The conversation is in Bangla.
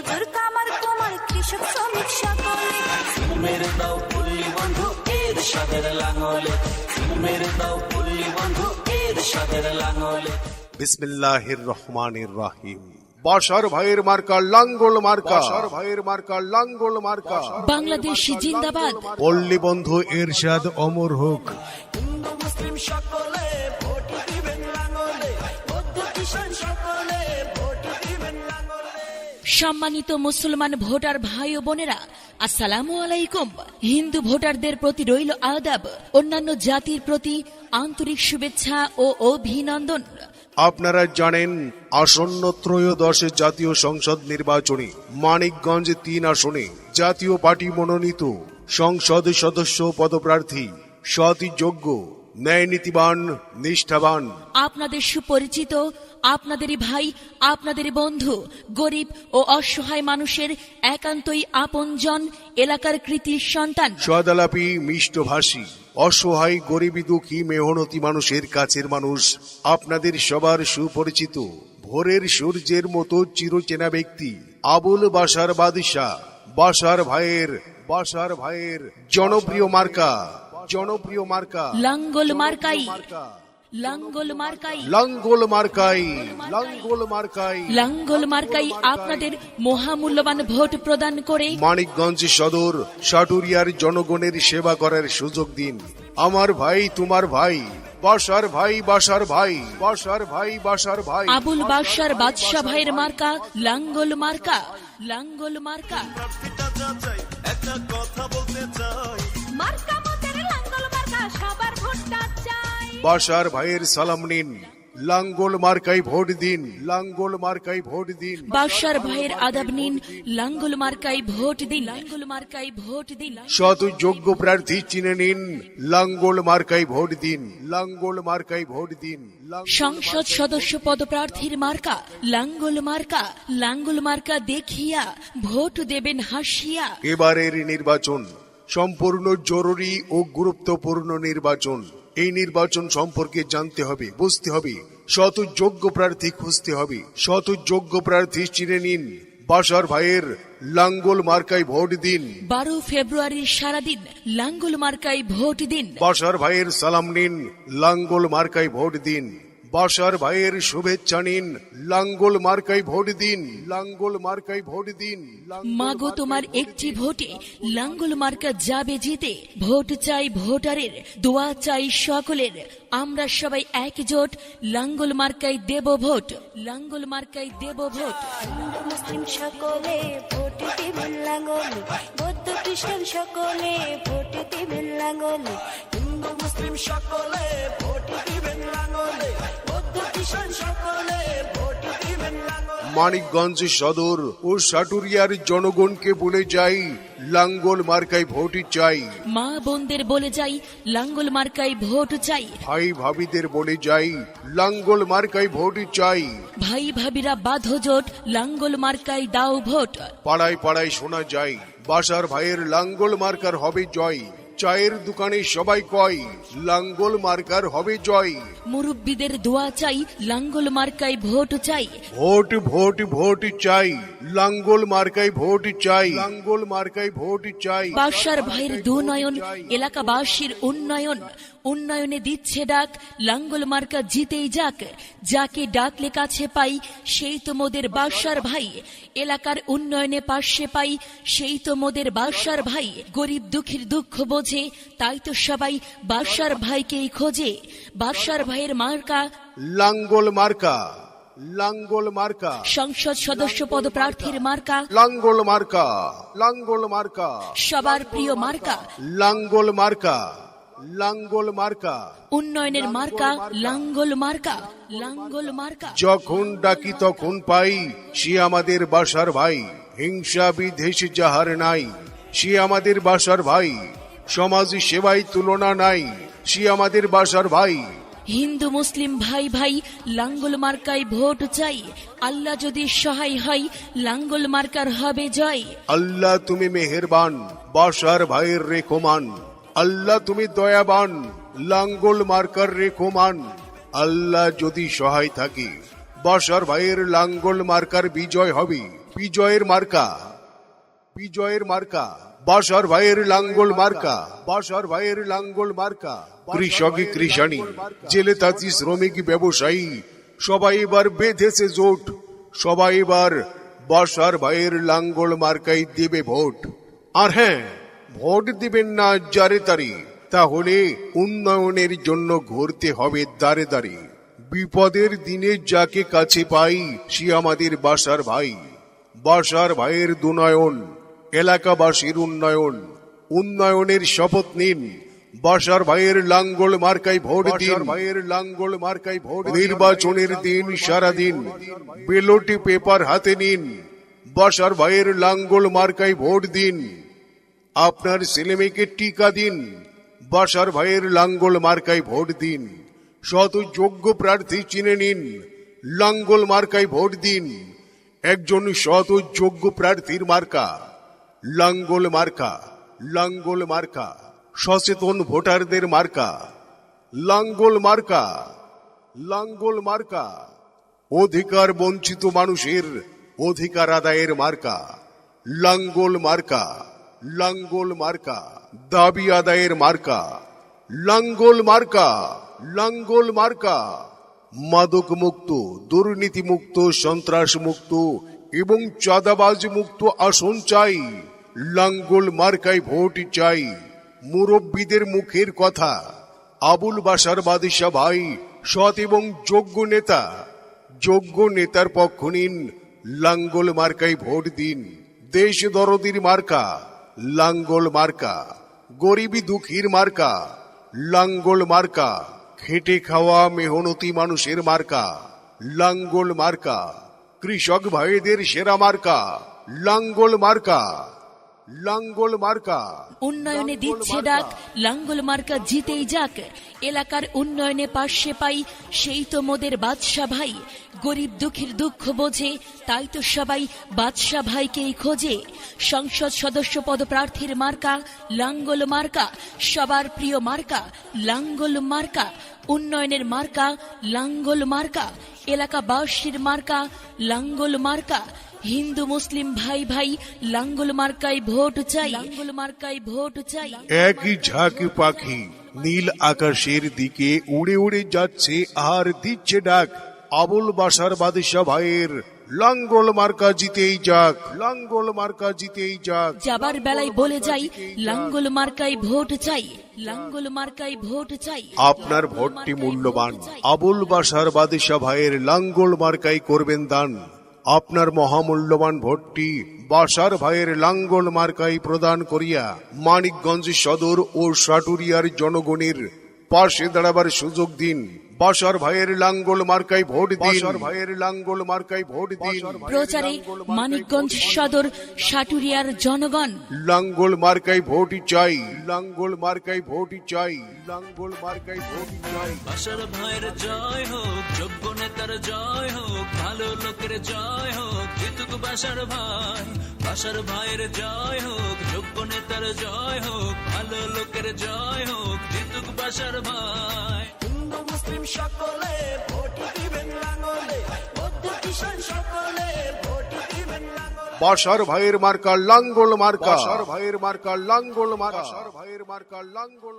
মজুর কামার কুমার কৃষক শ্রমিক সকলে। মেরে দাও পুল্লি বন্ধু এর সাদের লাঙলে। মেরে দাও পুল্লি বন্ধু এর সাদের লাঙলে। বিসমিল্লাহির রহমানির রাহিম। বাশার ভাইয়ের মার্কা লাঙ্গল মার্কা। বাশার ভাইয়ের মার্কা লাঙ্গল মার্কা। বাংলাদেশ জিন্দাবাদ। পল্লী বন্ধু এরশাদ অমর হোক। হিন্দু মুসলিম সকলে সম্মানিত মুসলমান ভোটার ভাই ও বোনেরা আসসালামু আলাইকুম। হিন্দু ভোটারদের প্রতি রইল আদাব অন্যান্য জাতির প্রতি আন্তরিক শুভেচ্ছা ও অভিনন্দন। আপনারা জানেন আসন্ন ত্রয়োদশ জাতীয় সংসদ নির্বাচনে মানিকগঞ্জ তিন আসনে জাতীয় পার্টি মনোনীত সংসদ সদস্য পদপ্রার্থী সৎ যোগ্য ন্যায় নীতিবান নিষ্ঠাবান। আপনাদের সুপরিচিত আপনাদেরই ভাই আপনাদের বন্ধু গরিব ও অসহায় মানুষের একান্তই আপনজন এলাকার কৃতির সন্তান। সদালাপি মিষ্টভাষী অসহায় গরিবী দুঃখী মেহনতি মানুষের কাছের মানুষ আপনাদের সবার সুপরিচিত ভোরের সূর্যের মতো চিরচেনা ব্যক্তি আবুল বাসার বাদিশাহ বাসার ভাইয়ের বাসার ভাইয়ের জনপ্রিয় মার্কা জনপ্রিয় মার্কা লাঙ্গল মার্কাই। লাঙ্গল মার্কাই। লাঙ্গল মার্কাই লাঙ্গল মার্কাই। লাঙ্গল মার্কাই আপনাদের মহামূল্যবান ভোট প্রদান করে। মানিকগঞ্জ সদর সাটুরিয়ার জনগণের সেবা করার সুযোগ দিন। আমার ভাই তোমার ভাই বাসার ভাই বাসার ভাই বাসার ভাই বাসার ভাই। আবুল বাদশার বাদশাহ ভাইয়ের মার্কা লাঙ্গল মার্কা লাঙ্গল মার্কা। মার্কা মোদের লাঙ্গল বাসার ভাইয়ের সালাম নিন। লাঙ্গল মার্কাই ভোট দিন লাঙ্গল মার্কাই ভোট দিন। বাদশার ভাইয়ের আদাব নিন লাঙ্গল মার্কাই ভোট দিন লাঙ্গল মার্কাই ভোট দিন। শত যোগ্য প্রার্থী চিনে নিন লাঙ্গল মার্কাই ভোট দিন লাঙ্গল মার্কাই ভোট দিন। সংসদ সদস্য পদপ্রার্থীর মার্কা লাঙ্গল মার্কা লাঙ্গল মার্কা দেখিয়া ভোট দেবেন হাসিয়া। এবারের নির্বাচন সম্পূর্ণ জরুরি ও গুরুত্বপূর্ণ নির্বাচন। এই নির্বাচন সম্পর্কে জানতে হবে বুঝতে হবে। শত যোগ্য প্রার্থী খুঁজতে হবে। শত যোগ্য প্রার্থী চিনে নিন। বাসার ভাইয়ের লাঙ্গল মার্কায় ভোট দিন। বারো ফেব্রুয়ারির সারাদিন লাঙ্গল মার্কায় ভোট দিন। বাসার ভাইয়ের সালাম নিন। লাঙ্গল মার্কায় ভোট দিন। বাসার ভাইয়ের শুভেচ্ছা নিন। লাঙ্গল মার্কায় ভোট দিন। লাঙ্গল মার্কায় ভোট দিন। মাগো তোমার একটি ভোটে লাঙ্গল মার্কা যাবে জিতে। ভোট চাই ভোটারের দোয়া চাই সকলের। আমরা সবাই একজোট লাঙ্গল মার্কাই দেব ভোট। লাঙ্গল মার্কাই দেব ভোট। হিন্দু মুসলিম সকলে ভোট দিবেন লাঙ্গলে। বৌদ্ধ খ্রিস্টান সকলে ভোট দিবেন লাঙ্গলে। মুসলিম সকলে ভোট দিবেন লাঙলে। বৌদ্ধ কিষান সকলে ভোট দিবেন মানিকগঞ্জ সদর ও সাটুরিয়ার জনগণকে বলে যাই লাঙ্গল মার্কায় ভোট চাই। মা বোনদের বলে যাই লাঙ্গল মার্কাই ভোট চাই। ভাই ভাবিদের বলে যাই লাঙ্গল মার্কায় ভোট চাই। ভাই ভাবিরা বাঁধো জোট লাঙ্গল মার্কাই দাও ভোট। পাড়ায় পাড়ায় শোনা যায় বাসার ভাইয়ের লাঙ্গল মার্কার হবে জয়। চায়ের দোকানে সবাই কয় লাঙ্গল মার্কার হবে জয়। মুরব্বীদের দোয়া চাই লাঙ্গল মার্কাই ভোট চাই। ভোট ভোট ভোট চাই লাঙ্গল মার্কায় ভোট চাই। লাঙ্গল মার্কায় ভোট চাই। বাসার ভাইয়ের দুনয়ন এলাকাবাসীর উন্নয়ন। উন্নয়নে দিচ্ছে ডাক লাঙ্গল মার্কা জিতেই যাক। যাকে ডাকলে কাছে পাই সেই তো মোদের বাসার ভাই। এলাকার উন্নয়নে পাশে পাই সেই তো মোদের বাসার ভাই। গরিব দুঃখীর দুঃখ বোঝে তাই তো সবাই বাসার ভাইকেই খোঁজে। বাসার ভাইয়ের মার্কা লাঙ্গল মার্কা লাঙ্গল মার্কা। সংসদ সদস্য পদ প্রার্থীর মার্কা। লাঙ্গল মার্কা লাঙ্গল মার্কা। সবার প্রিয় মার্কা। লাঙ্গল মার্কা লাঙ্গল মার্কা। উন্নয়নের মার্কা লাঙ্গল মার্কা লাঙ্গল মার্কা। যখন ডাকি তখন পাই সে আমাদের বাসার ভাই। হিংসা বিদ্বেষ যাহার নাই সে আমাদের বাসার ভাই। সমাজ সেবায় তুলনা নাই সে আমাদের বাসার ভাই। হিন্দু মুসলিম ভাই ভাই লাঙ্গল মার্কায় ভোট চাই। আল্লাহ যদি সহায় হয় লাঙ্গল মার্কার হবে জয়। আল্লাহ তুমি মেহেরবান বাসার ভাইয়ের রেখমান। আল্লাহ তুমি দয়াবান লাঙ্গল মার্কার রেখমান। আল্লাহ যদি সহায় থাকে বাসার ভাইয়ের লাঙ্গল মার্কার বিজয় হবে। বিজয়ের মার্কা বিজয়ের মার্কা। বাসার ভাইয়ের লাঙ্গল মার্কা। বাসার ভাইয়ের লাঙ্গল মার্কা। কৃষক কৃষাণী। জেলে তাঁতি শ্রমিক ব্যবসায়ী। সবাই এবার বেঁধেছে জোট। সবাই এবার বাসার ভাইয়ের লাঙ্গল মার্কাই দেবে ভোট। আর হ্যাঁ ভোট দিবেন না যারে তারে। তাহলে উন্নয়নের জন্য ঘুরতে হবে দাঁড়ে দাঁড়ে বিপদের দিনে যাকে কাছে পাই, সে আমাদের বাসার ভাই। বাসার ভাইয়ের দুনয়ন। এলাকাবাসীর উন্নয়ন। উন্নয়নের শপথ নিন। বাসার ভাইয়ের লাঙ্গল মার্কাই ভোট দিন। ভাইয়ের লাঙ্গল মার্কাই ভোট নির্বাচনের দিন সারাদিন বেলটি পেপার হাতে নিন। বাসার ভাইয়ের লাঙ্গল মার্কাই ভোট দিন। আপনার ছেলেমেয়েকে টিকা দিন। বাসার ভাইয়ের লাঙ্গল মার্কায় ভোট দিন। শত যোগ্য প্রার্থী চিনে নিন। লাঙ্গল মার্কায় ভোট দিন। একজন শত যোগ্য প্রার্থীর মার্কা। লাঙ্গল মার্কা লাঙ্গল মার্কা, সচেতন ভোটারদের মার্কা, লাঙ্গল মার্কা লাঙ্গল মার্কা, অধিকার বঞ্চিত মানুষের অধিকার আদায়ের মার্কা, লাঙ্গল মার্কা লাঙ্গল মার্কা, দাবি আদায়ের মার্কা, লাঙ্গল মার্কা লাঙ্গল মার্কা মাদক মুক্ত দুর্নীতি মুক্ত সন্ত্রাস মুক্ত এবং চাঁদাবাজ মুক্ত আসন চাই, লাঙ্গল মার্কায় ভোট চাই। মুরব্বীদের মুখের কথা, আবুল বাসার বাদিশা ভাই, সৎ এবং যোগ্য নেতা। যোগ্য নেতার পক্ষ নিন, লাঙ্গল মার্কায় ভোট দিন। দেশ দরদির মার্কা, লাঙ্গল মার্কা। গরিবী দুঃখীর মার্কা, লাঙ্গল মার্কা। খেটে খাওয়া মেহনতি মানুষের মার্কা, লাঙ্গল মার্কা। কৃষক ভাইদের সেরা মার্কা লাঙ্গল মার্কা। লাঙ্গল মার্কা। উন্নয়নে দিচ্ছে ডাক লাঙ্গল মার্কা জিতেই যাক। এলাকার উন্নয়নে পাশে পাই সেই তো মোদের বাদশা ভাই। গরিব দুঃখীর দুঃখ বোঝে তাই তো সবাই বাদশা ভাইকেই খোঁজে। সংসদ সদস্য পদপ্রার্থীর মার্কা লাঙ্গল মার্কা। সবার প্রিয় মার্কা লাঙ্গল মার্কা। উন্নয়নের মার্কা লাঙ্গল মার্কা। এলাকাবাসীর মার্কা লাঙ্গল মার্কা। হিন্দু মুসলিম ভাই ভাই লাঙ্গল মার্কায় ভোট চাই। লাঙ্গল মার্কায় ভোট চাই। একই ঝাঁক পাখি নীল আকাশের দিকে উড়ে উড়ে যাচ্ছে আর দিচ্ছে ডাক। আবুল বাসার বাদিশা ভাইয়ের লাঙ্গল মার্কা জিতেই যাক লাঙ্গল মার্কা জিতেই যাক। যাবার বেলায় বলে যাই লাঙ্গল মার্কায় ভোট চাই লাঙ্গল মার্কায় ভোট চাই আপনার ভোটটি মূল্যবান। আবুল বাসার বাদিশা ভাইয়ের লাঙ্গল মার্কাই করবেন দান। আপনার মহামূল্যবান ভোটটি বাসার ভাইয়ের লাঙ্গল মার্কাই প্রদান করিয়া মানিকগঞ্জ সদর ও সাটুরিয়ার জনগণের পাশে দাঁড়াবার সুযোগ দিন। বাসার ভাইয়ের লাঙ্গল মার্কাই ভোট দিন। বাসার ভাইয়ের লাঙ্গল মার্কাই ভোট দিন। প্রচারে মানিকগঞ্জ সদর সাটুরিয়ার জনগণ। লাঙ্গল মার্কাই ভোট চাই। লাঙ্গল মার্কাই ভোট চাই। লাঙ্গল মার্কাই ভোট চাই। বসর ভাইয়ের জয় হোক যোগ্য নেতার জয় হোক ভালো লোকের জয় হোক জিতুক বাসার ভাই। বাসার ভাইয়ের জয় হোক যোগ্য নেতার জয় হোক ভালো লোকের জয় হোক জিতুক বাসার ভাই। মুসলিম সকলে ভোট দিবেন লাঙ্গলে বৌদ্ধ সকলে ভোট দিবেন বাসার ভাইয়ের মার্কা লাঙ্গল মার্কা। বাসার ভাইয়ের মার্কা লাঙ্গল মার্কা। বাসার ভাইয়ের মার্কা লাঙ্গল